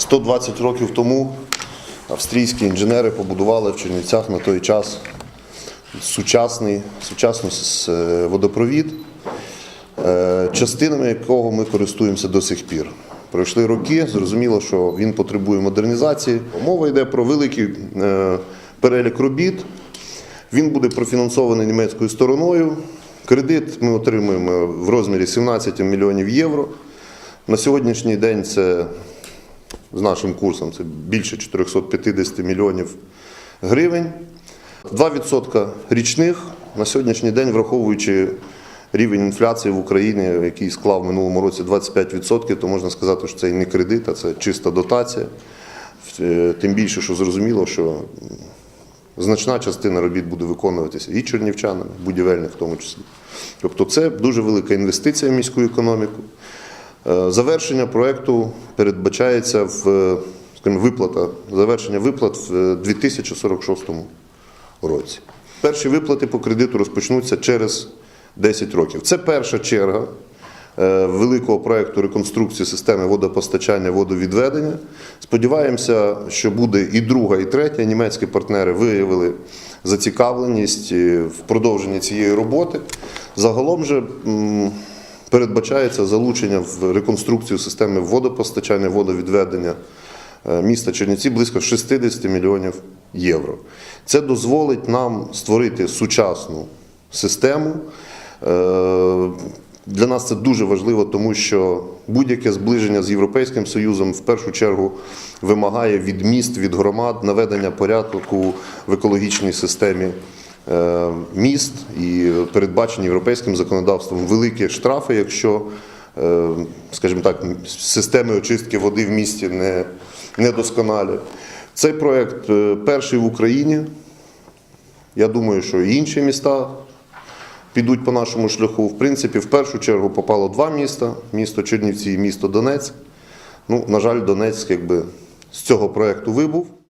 120 років тому австрійські інженери побудували в Чернівцях на той час сучасний, сучасний е, водопровід, е, частинами якого ми користуємося до сих пір. Пройшли роки, зрозуміло, що він потребує модернізації. Мова йде про великий е, перелік робіт. Він буде профінансований німецькою стороною. Кредит ми отримуємо в розмірі 17 мільйонів євро. На сьогоднішній день це з нашим курсом це більше 450 мільйонів гривень. 2% річних на сьогоднішній день, враховуючи рівень інфляції в Україні, який склав в минулому році 25%, то можна сказати, що це і не кредит, а це чиста дотація. Е, Тим більше, що зрозуміло, що значна частина робіт буде виконуватися і чернівчанами, будівельних в тому числі. Тобто це дуже велика інвестиція в міську економіку. Е, Завершення проєкту передбачається в е, виплата, завершення виплат в 2046 році. Перші виплати по кредиту розпочнуться через 10 років. Це перша черга е, великого проєкту реконструкції системи водопостачання, водовідведення. Сподіваємося, що буде і друга, і третя. Німецькі партнери виявили зацікавленість е, в продовженні цієї роботи. Загалом же передбачається залучення в реконструкцію системи водопостачання, водовідведення е, міста Чернівці близько 60 мільйонів євро. Це дозволить нам створити сучасну систему. Е, Для нас це дуже важливо, тому що будь-яке зближення з Європейським Союзом в першу чергу вимагає від міст, від громад наведення порядку в екологічній системі міст і передбачені європейським законодавством великі штрафи, якщо, е, скажімо так, системи очистки води в місті не, недосконалі. Цей проект е, перший в Україні. Я думаю, що інші міста підуть по нашому шляху. В принципі, в першу чергу попало два міста: місто Чернівці і місто Донецьк. Ну, на жаль, Донецьк якби з цього проекту вибув.